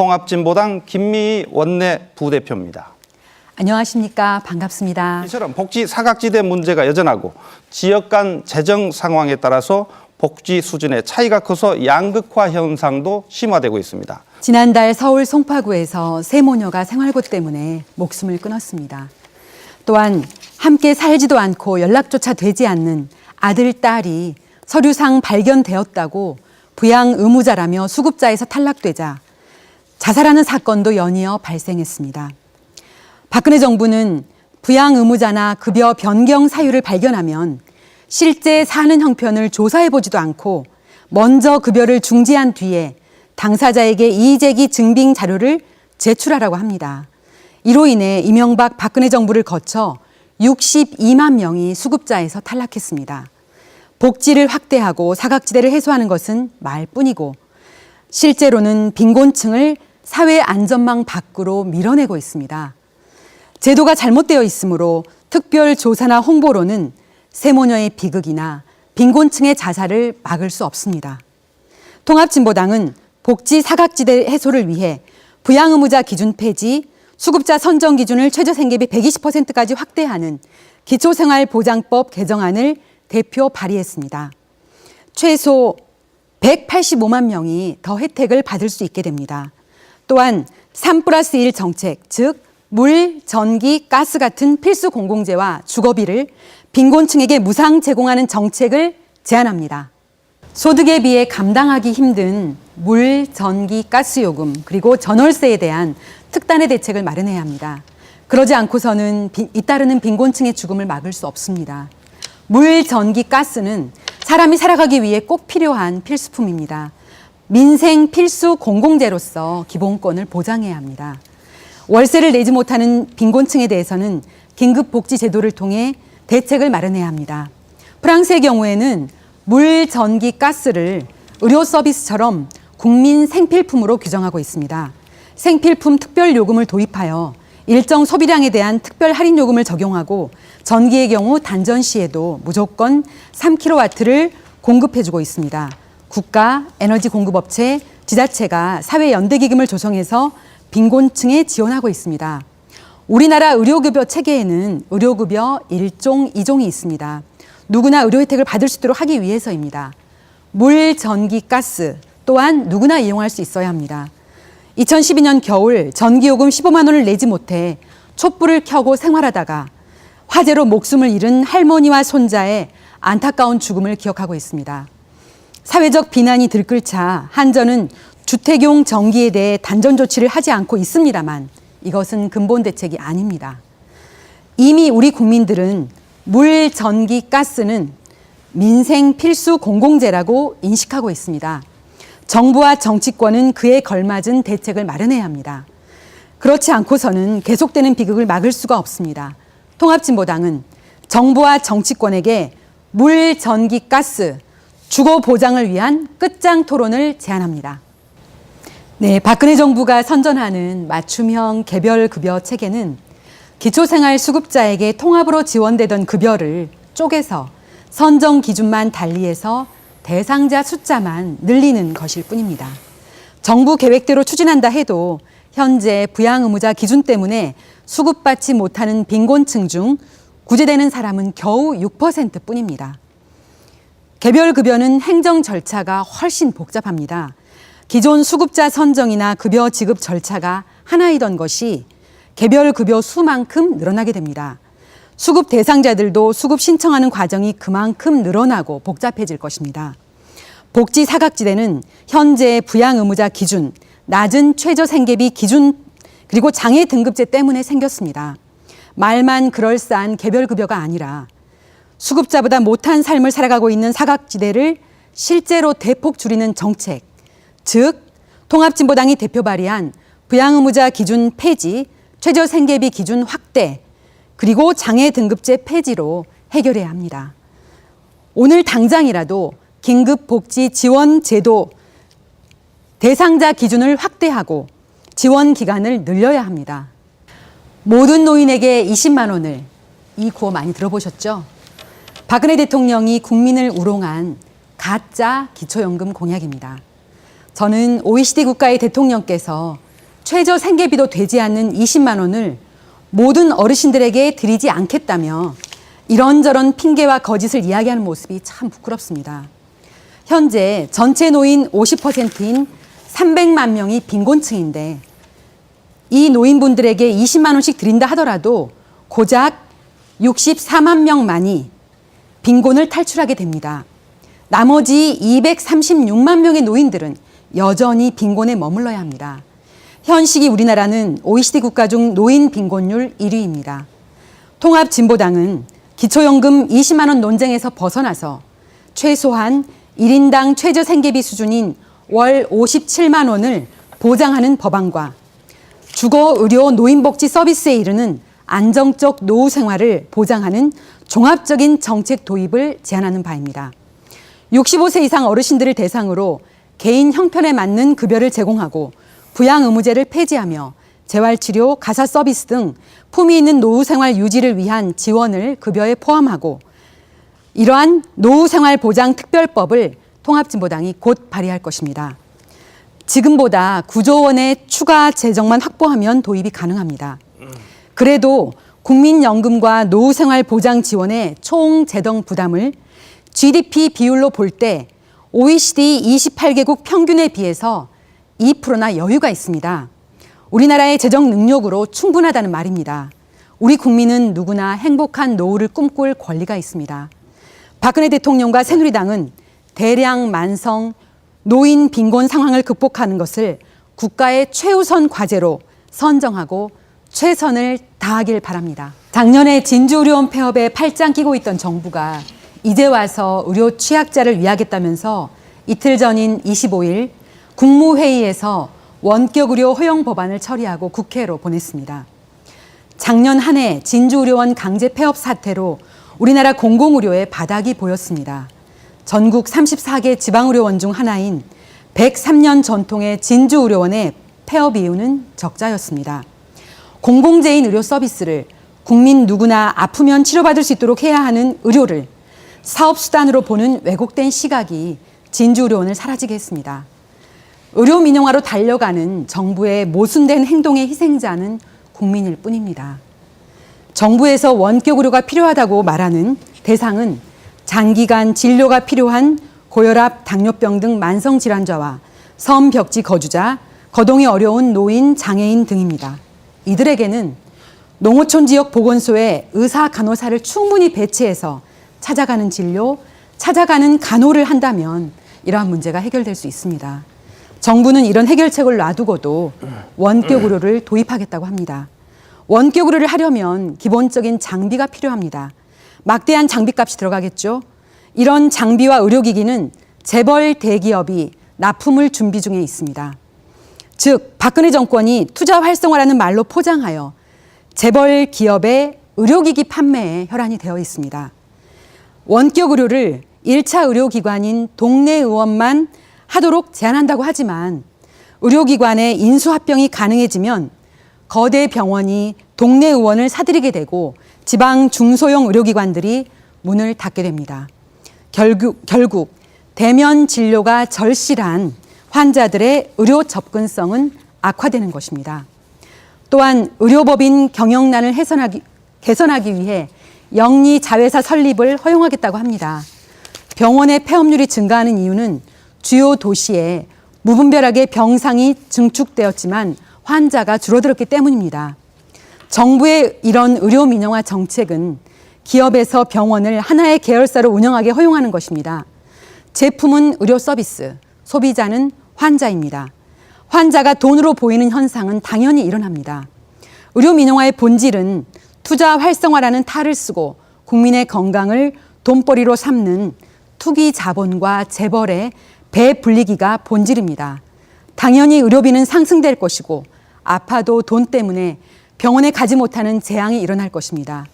통합진보당 김미희 원내 부대표입니다. 안녕하십니까. 반갑습니다. 이처럼 복지 사각지대 문제가 여전하고 지역 간 재정 상황에 따라서 복지 수준의 차이가 커서 양극화 현상도 심화되고 있습니다. 지난달 서울 송파구에서 세 모녀가 생활고 때문에 목숨을 끊었습니다. 또한 함께 살지도 않고 연락조차 되지 않는 아들, 딸이 서류상 발견되었다고 부양 의무자라며 수급자에서 탈락되자 자살하는 사건도 연이어 발생했습니다. 박근혜 정부는 부양 의무자나 급여 변경 사유를 발견하면 실제 사는 형편을 조사해 보지도 않고 먼저 급여를 중지한 뒤에 당사자에게 이의제기 증빙 자료를 제출하라고 합니다. 이로 인해 이명박 박근혜 정부를 거쳐 62만 명이 수급자에서 탈락했습니다. 복지를 확대하고 사각지대를 해소하는 것은 말뿐이고 실제로는 빈곤층을 사회 안전망 밖으로 밀어내고 있습니다. 제도가 잘못되어 있으므로 특별 조사나 홍보로는 세모녀의 비극이나 빈곤층의 자살을 막을 수 없습니다. 통합진보당은 복지 사각지대 해소를 위해 부양 의무자 기준 폐지, 수급자 선정 기준을 최저 생계비 120%까지 확대하는 기초생활보장법 개정안을 대표 발의했습니다. 최소 185만 명이 더 혜택을 받을 수 있게 됩니다. 또한 3 플러스 1 정책, 즉 물, 전기, 가스 같은 필수 공공재와 주거비를 빈곤층에게 무상 제공하는 정책을 제안합니다. 소득에 비해 감당하기 힘든 물, 전기, 가스 요금 그리고 전월세에 대한 특단의 대책을 마련해야 합니다. 그러지 않고서는 비- 잇따르는 빈곤층의 죽음을 막을 수 없습니다. 물, 전기, 가스는 사람이 살아가기 위해 꼭 필요한 필수품입니다. 민생 필수 공공재로서 기본권을 보장해야 합니다. 월세를 내지 못하는 빈곤층에 대해서는 긴급 복지 제도를 통해 대책을 마련해야 합니다. 프랑스의 경우에는 물, 전기, 가스를 의료 서비스처럼 국민 생필품으로 규정하고 있습니다. 생필품 특별 요금을 도입하여 일정 소비량에 대한 특별 할인 요금을 적용하고 전기의 경우 단전 시에도 무조건 3kW를 공급해주고 있습니다. 국가, 에너지 공급업체, 지자체가 사회 연대기금을 조성해서 빈곤층에 지원하고 있습니다. 우리나라 의료급여 체계에는 의료급여 1종, 2종이 있습니다. 누구나 의료 혜택을 받을 수 있도록 하기 위해서입니다. 물, 전기, 가스 또한 누구나 이용할 수 있어야 합니다. 2012년 겨울 전기요금 15만 원을 내지 못해 촛불을 켜고 생활하다가 화재로 목숨을 잃은 할머니와 손자의 안타까운 죽음을 기억하고 있습니다. 사회적 비난이 들끓자 한전은 주택용 전기에 대해 단전 조치를 하지 않고 있습니다만 이것은 근본 대책이 아닙니다. 이미 우리 국민들은 물, 전기, 가스는 민생 필수 공공재라고 인식하고 있습니다. 정부와 정치권은 그에 걸맞은 대책을 마련해야 합니다. 그렇지 않고서는 계속되는 비극을 막을 수가 없습니다. 통합진보당은 정부와 정치권에게 물, 전기, 가스, 주거 보장을 위한 끝장 토론을 제안합니다. 네, 박근혜 정부가 선전하는 맞춤형 개별 급여 체계는 기초생활 수급자에게 통합으로 지원되던 급여를 쪼개서 선정 기준만 달리해서 대상자 숫자만 늘리는 것일 뿐입니다. 정부 계획대로 추진한다 해도 현재 부양 의무자 기준 때문에 수급받지 못하는 빈곤층 중 구제되는 사람은 겨우 6% 뿐입니다. 개별 급여는 행정 절차가 훨씬 복잡합니다. 기존 수급자 선정이나 급여 지급 절차가 하나이던 것이 개별 급여 수만큼 늘어나게 됩니다. 수급 대상자들도 수급 신청하는 과정이 그만큼 늘어나고 복잡해질 것입니다. 복지 사각지대는 현재 부양 의무자 기준, 낮은 최저 생계비 기준, 그리고 장애 등급제 때문에 생겼습니다. 말만 그럴싸한 개별 급여가 아니라 수급자보다 못한 삶을 살아가고 있는 사각지대를 실제로 대폭 줄이는 정책, 즉 통합진보당이 대표 발의한 부양의무자 기준 폐지, 최저 생계비 기준 확대, 그리고 장애 등급제 폐지로 해결해야 합니다. 오늘 당장이라도 긴급 복지 지원 제도 대상자 기준을 확대하고 지원 기간을 늘려야 합니다. 모든 노인에게 20만 원을 이 구호 많이 들어보셨죠? 박근혜 대통령이 국민을 우롱한 가짜 기초연금 공약입니다. 저는 OECD 국가의 대통령께서 최저 생계비도 되지 않는 20만 원을 모든 어르신들에게 드리지 않겠다며 이런저런 핑계와 거짓을 이야기하는 모습이 참 부끄럽습니다. 현재 전체 노인 50%인 300만 명이 빈곤층인데 이 노인분들에게 20만 원씩 드린다 하더라도 고작 64만 명만이 빈곤을 탈출하게 됩니다. 나머지 236만 명의 노인들은 여전히 빈곤에 머물러야 합니다. 현 시기 우리나라는 OECD 국가 중 노인 빈곤율 1위입니다. 통합진보당은 기초연금 20만 원 논쟁에서 벗어나서 최소한 1인당 최저 생계비 수준인 월 57만 원을 보장하는 법안과 주거, 의료, 노인복지 서비스에 이르는 안정적 노후 생활을 보장하는 종합적인 정책 도입을 제안하는 바입니다. 65세 이상 어르신들을 대상으로 개인 형편에 맞는 급여를 제공하고 부양 의무제를 폐지하며 재활치료, 가사 서비스 등 품위 있는 노후 생활 유지를 위한 지원을 급여에 포함하고 이러한 노후 생활 보장 특별법을 통합진보당이 곧 발의할 것입니다. 지금보다 9조 원의 추가 재정만 확보하면 도입이 가능합니다. 그래도 국민연금과 노후생활 보장 지원의 총 재정 부담을 GDP 비율로 볼 때 OECD 28개국 평균에 비해서 2%나 여유가 있습니다. 우리나라의 재정 능력으로 충분하다는 말입니다. 우리 국민은 누구나 행복한 노후를 꿈꿀 권리가 있습니다. 박근혜 대통령과 새누리당은 대량 만성 노인 빈곤 상황을 극복하는 것을 국가의 최우선 과제로 선정하고 최선을 다하길 바랍니다. 작년에 진주의료원 폐업에 팔짱 끼고 있던 정부가 이제 와서 의료 취약자를 위하겠다면서 이틀 전인 25일 국무회의에서 원격 의료 허용 법안을 처리하고 국회로 보냈습니다. 작년 한 해 진주의료원 강제 폐업 사태로 우리나라 공공의료의 바닥이 보였습니다. 전국 34개 지방의료원 중 하나인 103년 전통의 진주의료원의 폐업 이유는 적자였습니다. 공공재인 의료 서비스를 국민 누구나 아프면 치료받을 수 있도록 해야 하는 의료를 사업수단으로 보는 왜곡된 시각이 진주의료원을 사라지게 했습니다. 의료 민영화로 달려가는 정부의 모순된 행동의 희생자는 국민일 뿐입니다. 정부에서 원격 의료가 필요하다고 말하는 대상은 장기간 진료가 필요한 고혈압, 당뇨병 등 만성 질환자와 섬 벽지 거주자, 거동이 어려운 노인, 장애인 등입니다. 이들에게는 농어촌 지역 보건소에 의사 간호사를 충분히 배치해서 찾아가는 진료, 찾아가는 간호를 한다면 이러한 문제가 해결될 수 있습니다. 정부는 이런 해결책을 놔두고도 원격 의료를 도입하겠다고 합니다. 원격 의료를 하려면 기본적인 장비가 필요합니다. 막대한 장비값이 들어가겠죠. 이런 장비와 의료기기는 재벌 대기업이 납품을 준비 중에 있습니다. 즉 박근혜 정권이 투자 활성화라는 말로 포장하여 재벌 기업의 의료기기 판매에 혈안이 되어 있습니다. 원격 의료를 1차 의료기관인 동네 의원만 하도록 제한한다고 하지만 의료기관의 인수합병이 가능해지면 거대 병원이 동네 의원을 사들이게 되고 지방 중소형 의료기관들이 문을 닫게 됩니다. 결국, 결국 대면 진료가 절실한 환자들의 의료 접근성은 악화되는 것입니다. 또한 의료법인 경영난을 해선하기, 개선하기 위해 영리 자회사 설립을 허용하겠다고 합니다. 병원의 폐업률이 증가하는 이유는 주요 도시에 무분별하게 병상이 증축되었지만 환자가 줄어들었기 때문입니다. 정부의 이런 의료 민영화 정책은 기업에서 병원을 하나의 계열사로 운영하게 허용하는 것입니다. 제품은 의료 서비스, 소비자는 환자입니다. 환자가 돈으로 보이는 현상은 당연히 일어납니다. 의료 민영화의 본질은 투자 활성화라는 탈을 쓰고 국민의 건강을 돈벌이로 삼는 투기 자본과 재벌의 배불리기가 본질입니다. 당연히 의료비는 상승될 것이고 아파도 돈 때문에 병원에 가지 못하는 재앙이 일어날 것입니다.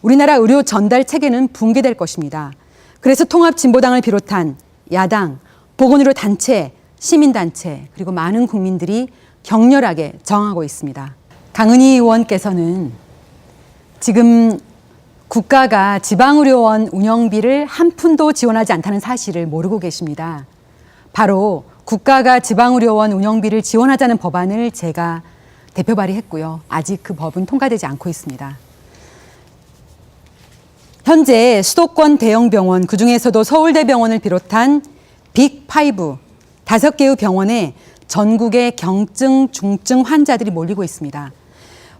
우리나라 의료 전달 체계는 붕괴될 것입니다. 그래서 통합진보당을 비롯한 야당, 보건의료 단체, 시민단체, 그리고 많은 국민들이 격렬하게 저항하고 있습니다. 강은희 의원께서는 지금 국가가 지방의료원 운영비를 한 푼도 지원하지 않다는 사실을 모르고 계십니다. 바로 국가가 지방의료원 운영비를 지원하자는 법안을 제가 대표 발의했고요. 아직 그 법은 통과되지 않고 있습니다. 현재 수도권 대형 병원, 그 중에서도 서울대병원을 비롯한 빅5 다섯 개의 병원에 전국의 경증, 중증 환자들이 몰리고 있습니다.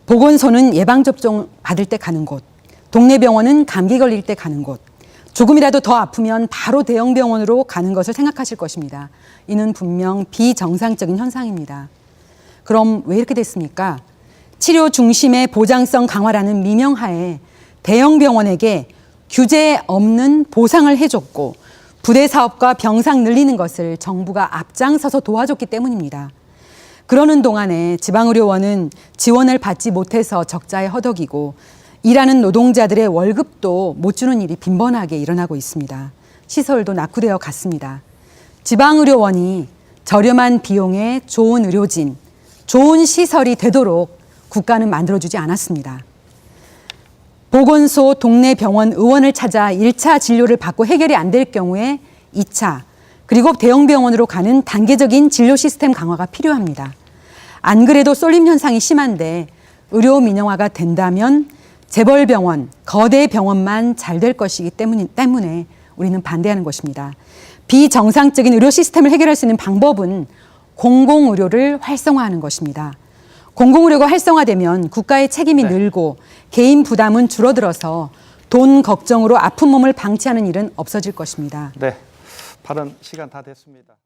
보건소는 예방접종 받을 때 가는 곳, 동네 병원은 감기 걸릴 때 가는 곳, 조금이라도 더 아프면 바로 대형 병원으로 가는 것을 생각하실 것입니다. 이는 분명 비정상적인 현상입니다. 그럼 왜 이렇게 됐습니까? 치료 중심의 보장성 강화라는 미명하에 대형 병원에게 규제 없는 보상을 해줬고 부대 사업과 병상 늘리는 것을 정부가 앞장서서 도와줬기 때문입니다. 그러는 동안에 지방의료원은 지원을 받지 못해서 적자에 허덕이고 일하는 노동자들의 월급도 못 주는 일이 빈번하게 일어나고 있습니다. 시설도 낙후되어 갔습니다. 지방의료원이 저렴한 비용에 좋은 의료진, 좋은 시설이 되도록 국가는 만들어주지 않았습니다. 보건소, 동네 병원, 의원을 찾아 1차 진료를 받고 해결이 안 될 경우에 2차, 그리고 대형 병원으로 가는 단계적인 진료 시스템 강화가 필요합니다. 안 그래도 쏠림 현상이 심한데 의료 민영화가 된다면 재벌 병원, 거대 병원만 잘 될 것이기 때문- 때문에 우리는 반대하는 것입니다. 비정상적인 의료 시스템을 해결할 수 있는 방법은 공공의료를 활성화하는 것입니다. 공공의료가 활성화되면 국가의 책임이 네. 늘고 개인 부담은 줄어들어서 돈 걱정으로 아픈 몸을 방치하는 일은 없어질 것입니다. 네, 발언 시간 다 됐습니다.